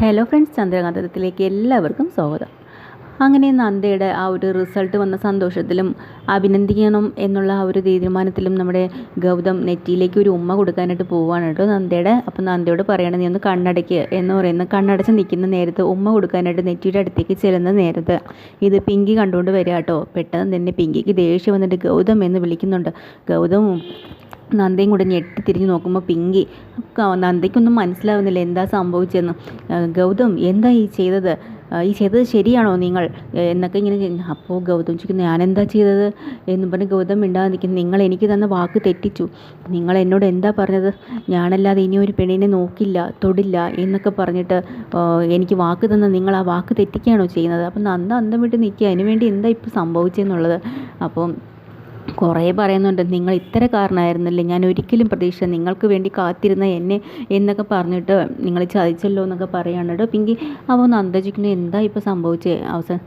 Hello friends ചന്ദ്രകാന്തത്തിലേക്ക് എല്ലാവർക്കും സ്വാഗതം. അങ്ങനെ നന്ദയുടെ ആ ഒരു റിസൾട്ട് വന്ന സന്തോഷത്തിലും അഭിനന്ദിക്കണം എന്നുള്ള ആ ഒരു തീരുമാനത്തിലും നമ്മുടെ ഗൗതം നെറ്റിയിലേക്ക് ഒരു ഉമ്മ കൊടുക്കാനായിട്ട് പോവുകയാണ് കേട്ടോ നന്ദയുടെ. അപ്പോൾ നന്ദയോട് പറയണത് നീ ഒന്ന് കണ്ണടയ്ക്ക് എന്ന് പറയുന്ന. കണ്ണടച്ച് നിൽക്കുന്ന നേരത്ത് ഉമ്മ കൊടുക്കാനായിട്ട് നെറ്റിയുടെ അടുത്തേക്ക് ചെല്ലുന്ന നേരത്ത് ഇത് പിങ്കി കണ്ടുകൊണ്ട് വരിക കേട്ടോ. പെട്ടെന്ന് തന്നെ പിങ്കിക്ക് ദേഷ്യം വന്നിട്ട് ഗൗതം എന്ന് വിളിക്കുന്നുണ്ട്. ഗൗതമും നന്ദയും കൂടെ ഞെട്ടി തിരിഞ്ഞ് നോക്കുമ്പോൾ പിങ്കി നന്ദയ്ക്കൊന്നും മനസ്സിലാവുന്നില്ല എന്താ സംഭവിച്ചതെന്ന്. ഗൗതം എന്താ ഈ ചെയ്തത്? ഈ ചെയ്തത് ശരിയാണോ നിങ്ങൾ? എന്നൊക്കെ ഇങ്ങനെ അപ്പോൾ ഗൗതം ചോദിക്കുന്നു ഞാനെന്താ ചെയ്തത്? എന്ന് പറഞ്ഞ് ഗൗതം മിണ്ടാതെ നിൽക്കുന്നു നിങ്ങൾ എനിക്ക് തന്ന വാക്ക് തെറ്റിച്ചു. നിങ്ങൾ എന്നോട് എന്താ പറഞ്ഞത്? ഞാനല്ലാതെ ഇനി ഒരു പെണ്ണിനെ നോക്കില്ല തൊടില്ല എന്നൊക്കെ പറഞ്ഞിട്ട് എനിക്ക് വാക്ക് തന്ന നിങ്ങൾ ആ വാക്ക് തെറ്റിക്കുകയാണോ ചെയ്യുന്നത്? അപ്പം നന്ദ അന്തം വിട്ട് നിൽക്കുക. അതിനുവേണ്ടി എന്താ ഇപ്പോൾ സംഭവിച്ചെന്നുള്ളത് അപ്പം കുറേ പറയുന്നുണ്ട് നിങ്ങൾ ഇത്ര ഇത്തരക്കാരനായിരുന്നില്ലേ ഞാൻ ഒരിക്കലും പ്രതീക്ഷ നിങ്ങൾക്ക് വേണ്ടി കാത്തിരുന്ന എന്നെ എന്നൊക്കെ പറഞ്ഞിട്ട് നിങ്ങൾ ചതിച്ചല്ലോ എന്നൊക്കെ പറയുകയാണ് കേട്ടോ. പിങ്കി ഒന്ന് നന്ദജിക്കുന്നു എന്താ ഇപ്പോൾ സംഭവിച്ചേ? അവസാനം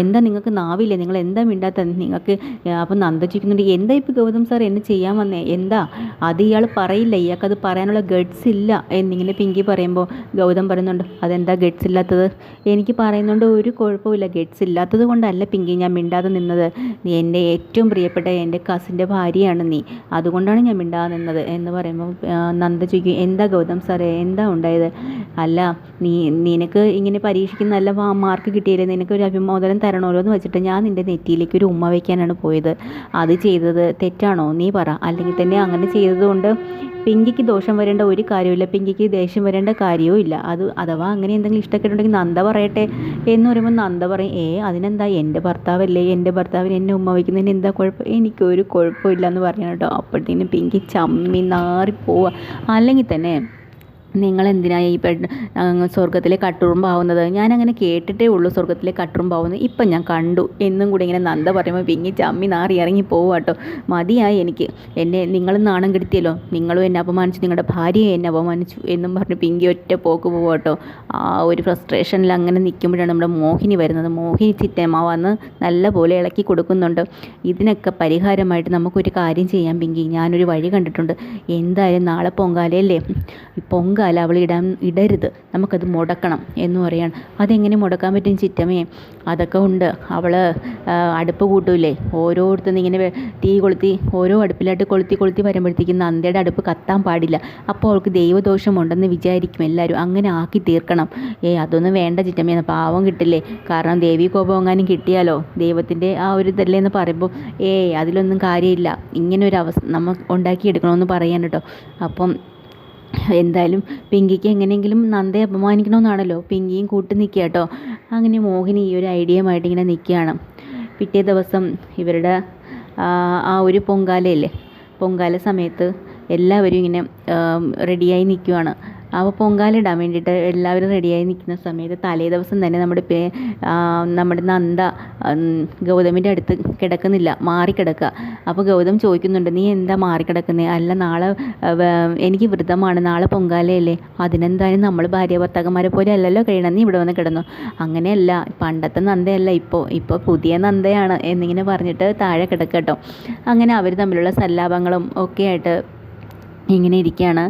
എന്താ നിങ്ങൾക്ക് നാവില്ലേ? നിങ്ങൾ എന്താ മിണ്ടാത്ത? നിങ്ങൾക്ക് അപ്പോൾ നന്ദജിക്കുന്നുണ്ട് എന്താ ഇപ്പോൾ ഗൗതം സാർ എന്നെ ചെയ്യാൻ വന്നേ? എന്താ? അത് ഇയാൾ പറയില്ല ഇയാൾക്കത് പറയാനുള്ള ഗഡ്സ് ഇല്ല എന്നിങ്ങനെ പിങ്കി പറയുമ്പോൾ ഗൗതം പറയുന്നുണ്ട് അതെന്താ ഗഡ്സ് ഇല്ലാത്തത്? എനിക്ക് പറയുന്നുണ്ട് ഒരു കുഴപ്പമില്ല ഗഡ്സ് ഇല്ലാത്തത് കൊണ്ടല്ല പിങ്കി ഞാൻ മിണ്ടാതെ നിന്നത്. എന്റെ ഏറ്റവും പ്രിയപ്പെട്ട എന്റെ കസിന്റെ ഭാര്യയാണ് നീ. അതുകൊണ്ടാണ് ഞാൻ മിണ്ടാതെ നിന്നത് എന്ന് പറയുമ്പോൾ നന്ദ ചോദിക്കും എന്താ ഗൗതം സാറേ എന്താ ഉണ്ടായത്? അല്ല നീ നിനക്ക് ഇങ്ങനെ പരീക്ഷയ്ക്ക് നല്ല മാർക്ക് കിട്ടിയില്ലേ? നിനക്ക് ഒരു അഭിമോദനം തരണമല്ലോ എന്ന് വെച്ചിട്ട് ഞാൻ നിന്റെ നെറ്റിയിലേക്ക് ഒരു ഉമ്മ വയ്ക്കാനാണ് പോയത്. അത് ചെയ്തത് തെറ്റാണോ? നീ പറ. അല്ലെങ്കിൽ തന്നെ അങ്ങനെ ചെയ്തതുകൊണ്ട് പിങ്കിക്ക് ദോഷം വരേണ്ട ഒരു കാര്യമില്ല പിങ്കിക്ക് ദേഷ്യം വരേണ്ട കാര്യവും ഇല്ല. അത് അഥവാ അങ്ങനെ എന്തെങ്കിലും ഇഷ്ടപ്പെട്ടുണ്ടെങ്കിൽ നന്ദ പറയട്ടെ എന്ന് പറയുമ്പോൾ നന്ദ പറയും ഏ അതിനെന്താ? എന്റെ ഭർത്താവല്ലേ? എന്റെ ഭർത്താവിന് എന്നെ ഉമ്മ വയ്ക്കുന്നതിന് എന്താ കുഴപ്പം? എനിക്കൊരു കുഴപ്പമില്ല എന്ന് പറയണം കേട്ടോ. അപ്പോഴത്തേനും പിങ്കി ചമ്മി നാറിപ്പോവുക അല്ലെങ്കിൽ തന്നെ നിങ്ങൾ എന്തിനാണ് ഈ സ്വർഗത്തിലെ കട്ടുറുമ്പാവുന്നത് ഞാനങ്ങനെ കേട്ടിട്ടേ ഉള്ളൂ സ്വർഗത്തിലെ കട്ടുറുമ്പാവുന്നത് ഇപ്പം ഞാൻ കണ്ടു. എന്നും കൂടി ഇങ്ങനെ നന്ദ പറയുമ്പോൾ വിങ്ങി ചമ്മി നാറി ഇറങ്ങി പോവുക കേട്ടോ മതിയായി എനിക്ക്. എന്നെ നിങ്ങൾ നാണം കെടുത്തിയല്ലോ. നിങ്ങളും എന്നെ അപമാനിച്ചു. നിങ്ങളുടെ ഭാര്യയെ എന്നെ അപമാനിച്ചു എന്നും പറഞ്ഞ് പിങ്കി ഒറ്റ പോക്ക് പോവുക കേട്ടോ ആ ഒരു ഫ്രസ്ട്രേഷനിൽ അങ്ങനെ നിൽക്കുമ്പോഴാണ് നമ്മുടെ മോഹിനി വരുന്നത്. മോഹിനി ചിറ്റമ്മ വന്ന് നല്ല പോലെ ഇളക്കി കൊടുക്കുന്നുണ്ട്. ഇതിനൊക്കെ പരിഹാരമായിട്ട് നമുക്കൊരു കാര്യം ചെയ്യാം പിങ്കി. ഞാനൊരു വഴി കണ്ടിട്ടുണ്ട്. എന്തായാലും നാളെ പൊങ്കാലയല്ലേ? ഈ അവൾ ഇടാൻ ഇടരുത്. നമുക്കത് മുടക്കണം എന്ന് പറയാണ്. അതെങ്ങനെ മുടക്കാൻ പറ്റും ചിറ്റമ്മേ? അതൊക്കെ ഉണ്ട്. അവൾ അടുപ്പ് കൂട്ടൂലേ. ഓരോരുത്തരും ഇങ്ങനെ തീ കൊളുത്തി ഓരോ അടുപ്പിലായിട്ട് കൊളുത്തി കൊളുത്തി വരുമ്പോഴത്തേക്കും നന്ദയുടെ അടുപ്പ് കത്താൻ പാടില്ല. അപ്പോൾ അവൾക്ക് ദൈവദോഷമുണ്ടെന്ന് വിചാരിക്കും എല്ലാവരും. അങ്ങനെ ആക്കി തീർക്കണം. ഏ അതൊന്നും വേണ്ട ചിറ്റമ്മേ. പാവം കിട്ടില്ലേ. കാരണം ദേവി കോപം എങ്ങാനും കിട്ടിയാലോ? ദൈവത്തിന്റെ ആ ഒരു ഇതല്ലേ എന്ന് പറയുമ്പോൾ ഏയ് അതിലൊന്നും കാര്യമില്ല. ഇങ്ങനെ ഒരു അവസ്ഥ നമ്മൾ ഉണ്ടാക്കിയെടുക്കണമെന്ന് പറയാൻ കേട്ടോ. അപ്പം എന്തായാലും പിങ്കിക്ക് എങ്ങനെയെങ്കിലും നന്ദയെ അപമാനിക്കണമെന്നാണല്ലോ. പിങ്കിയും കൂട്ടി നിൽക്കുക കേട്ടോ. അങ്ങനെ മോഹിനി ഈ ഒരു ഐഡിയയുമായിട്ട് ഇങ്ങനെ നിൽക്കുകയാണ്. പിറ്റേ ദിവസം ഇവരുടെ ആ, ഒരു പൊങ്കാലയില്ലേ? പൊങ്കാല സമയത്ത് എല്ലാവരും ഇങ്ങനെ റെഡിയായി നിൽക്കുവാണ്. അപ്പോൾ പൊങ്കാലിടാൻ വേണ്ടിയിട്ട് എല്ലാവരും റെഡിയായി നിൽക്കുന്ന സമയത്ത് തലേ ദിവസം തന്നെ നമ്മുടെ പേ നമ്മുടെ നന്ദ ഗൗതമിന്റെ അടുത്ത് കിടക്കുന്നില്ല മാറിക്കിടക്കുക. അപ്പോൾ ഗൗതം ചോദിക്കുന്നുണ്ട് നീ എന്താ മാറിക്കിടക്കുന്നത് അല്ല നാളെ എനിക്ക് വ്രതമാണ്. നാളെ പൊങ്കാലയല്ലേ. അതിനെന്തായാലും നമ്മൾ ഭാര്യ ഭർത്താക്കന്മാരെ പോലെ അല്ലല്ലോ കഴിയണം. നീ ഇവിടെ വന്ന് കിടന്നു. അങ്ങനെയല്ല പണ്ടത്തെ നന്ദയല്ല ഇപ്പോൾ. ഇപ്പോൾ പുതിയ നന്ദയാണ് എന്നിങ്ങനെ പറഞ്ഞിട്ട് താഴെ കിടക്കട്ടോ അങ്ങനെ അവർ തമ്മിലുള്ള സല്ലാപങ്ങളും ഒക്കെ ആയിട്ട് ഇങ്ങനെ ഇരിക്കുകയാണ്.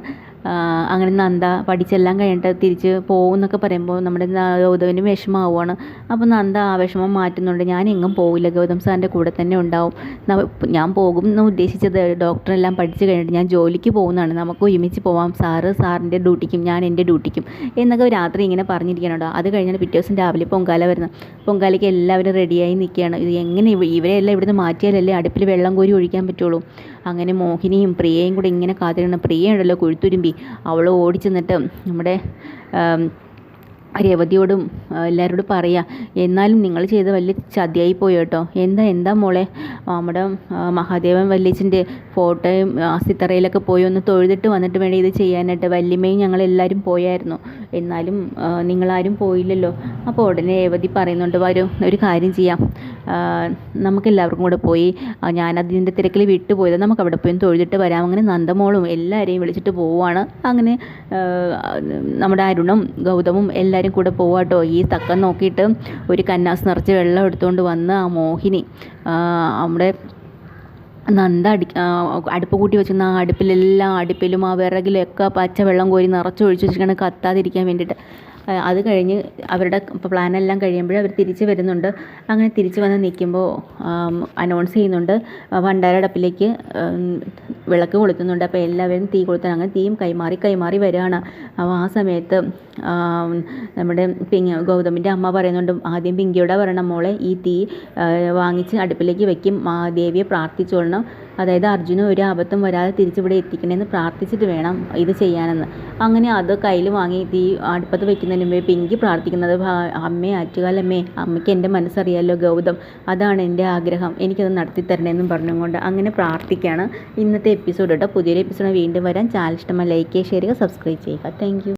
അങ്ങനെ നന്ദ പഠിച്ചെല്ലാം കഴിഞ്ഞിട്ട് തിരിച്ച് പോകും എന്നൊക്കെ പറയുമ്പോൾ നമ്മുടെ ഗൗതമിന് വിഷമമാവുകയാണ് അപ്പോൾ നന്ദ ആ വിഷമം മാറ്റുന്നുണ്ട്. ഞാൻ എങ്ങും പോവില്ല. ഗൗതം സാറിന്റെ കൂടെ തന്നെ ഉണ്ടാവും. ഞാൻ പോകും എന്ന് ഉദ്ദേശിച്ചത് ഡോക്ടറെല്ലാം പഠിച്ചു കഴിഞ്ഞിട്ട് ഞാൻ ജോലിക്ക് പോകുന്നതാണ്. നമുക്ക് ഒരുമിച്ച് പോവാം. സാറ് സാറിന്റെ ഡ്യൂട്ടിക്കും ഞാൻ എന്റെ ഡ്യൂട്ടിക്കും എന്നൊക്കെ രാത്രി ഇങ്ങനെ പറഞ്ഞിരിക്കണുണ്ടോ അത് കഴിഞ്ഞാൽ പിറ്റേ ദിവസം രാവിലെ പൊങ്കാല വരുന്നത്. പൊങ്കാലയ്ക്ക് എല്ലാവരും റെഡിയായി നിൽക്കുകയാണ്. ഇത് എങ്ങനെ ഇവ- ഇവരെല്ലാം ഇവിടുന്ന് മാറ്റിയാലല്ലേ അടുപ്പിൽ വെള്ളം കോരി ഒഴിക്കാൻ പറ്റുള്ളൂ? അങ്ങനെ മോഹിനിയും പ്രിയയും കൂടെ ഇങ്ങനെ കാത്തിരുന്ന പ്രിയ ഉണ്ടല്ലോ കുഴുത്തുരുമ്പി. അവൾ ഓടിച്ചെന്നിട്ട് നമ്മുടെ രേവതിയോടും എല്ലാവരോടും പറയാ എന്നാലും നിങ്ങൾ ചെയ്ത വലിയ ചതിയായി പോയി കേട്ടോ. എന്താ എന്താ മോളെ? നമ്മുടെ മഹാദേവൻ വല്യച്ഛന്റെ ഫോട്ടോയും ആസിത്തറയിലൊക്കെ പോയി ഒന്ന് തൊഴുതിട്ട് വന്നിട്ട് വേണം ഇത് ചെയ്യാനായിട്ട്. വല്യമ്മയും ഞങ്ങളെല്ലാവരും പോയായിരുന്നു. എന്നാലും നിങ്ങളാരും പോയില്ലല്ലോ. അപ്പോൾ ഉടനെ രേവതി പറയുന്നുണ്ട് വരൂ ഒരു കാര്യം ചെയ്യാം. നമുക്കെല്ലാവർക്കും കൂടെ പോയി ഞാനതിന്റെ തിരക്കിൽ വിട്ടുപോയത്. നമുക്ക് അവിടെ പോയി തൊഴുതിട്ട് വരാം. അങ്ങനെ നന്ദമോളും എല്ലാവരെയും വിളിച്ചിട്ട് പോവുകയാണ്. അങ്ങനെ നമ്മുടെ അരുണും ഗൗതമും എല്ലാവരും കൂടെ പോവാട്ടോ ഈ തക്കം നോക്കിയിട്ട് ഒരു കന്നാസ് നിറച്ച് വെള്ളം എടുത്തുകൊണ്ട് വന്ന് ആ മോഹിനി നമ്മുടെ നന്ദ അടി അടുപ്പ് കൂട്ടി വെച്ചിരുന്ന ആ അടുപ്പിലെല്ലാം അടുപ്പിലും ആ വിറകിലൊക്കെ പച്ച വെള്ളം കോരി നിറച്ചൊഴിച്ച് വെച്ചിരിക്കുകയാണ് കത്താതിരിക്കാൻ വേണ്ടിയിട്ട്. അത് കഴിഞ്ഞ് അവരുടെ പ്ലാനെല്ലാം കഴിയുമ്പോൾ അവർ തിരിച്ച് വരുന്നുണ്ട്. അങ്ങനെ തിരിച്ച് വന്ന് നിൽക്കുമ്പോൾ അനൗൺസ് ചെയ്യുന്നുണ്ട്. ഭണ്ഡാരടപ്പിലേക്ക് വിളക്ക് കൊളുത്തുന്നുണ്ട്. അപ്പോൾ എല്ലാവരും തീ കൊളുത്താൻ അങ്ങനെ തീയും കൈമാറി കൈമാറി വരികയാണ്. അപ്പോൾ ആ സമയത്ത് നമ്മുടെ പിങ് ഗൗതമിന്റെ അമ്മ പറയുന്നുണ്ട് ആദ്യം പിങ്കിയോടെ പറയണം മോളെ ഈ തീ വാങ്ങിച്ച് അടുപ്പിലേക്ക് വെക്കും. ദേവിയെ പ്രാർത്ഥിച്ചോളണം. അതായത് അർജുന ഒരു ആപത്തും വരാതെ തിരിച്ചിവിടെ എത്തിക്കണമെന്ന് പ്രാർത്ഥിച്ചിട്ട് വേണം ഇത് ചെയ്യാനെന്ന്. അങ്ങനെ അത് കയ്യിൽ വാങ്ങി തീ അടുപ്പത്ത് വെക്കുന്നതിന് മുമ്പേ പിങ്കി പ്രാർത്ഥിക്കുന്നത് അമ്മേ ആറ്റുകാലമ്മേ അമ്മയ്ക്ക് എന്റെ മനസ്സറിയാലോ ഗൗതം? അതാണ് എന്റെ ആഗ്രഹം. എനിക്കത് നടത്തി തരണമെന്നും പറഞ്ഞുകൊണ്ട് അങ്ങനെ പ്രാർത്ഥിക്കുകയാണ് ഇന്നത്തെ എപ്പിസോഡ് കേട്ടോ. പുതിയൊരു എപ്പിസോഡ് വീണ്ടും വരാൻ. ചാനൽ ഇഷ്ടമായി ലൈക്ക് ചെയ്യുക ഷെയർ ചെയ്യുക സബ്സ്ക്രൈബ് ചെയ്യുക. താങ്ക്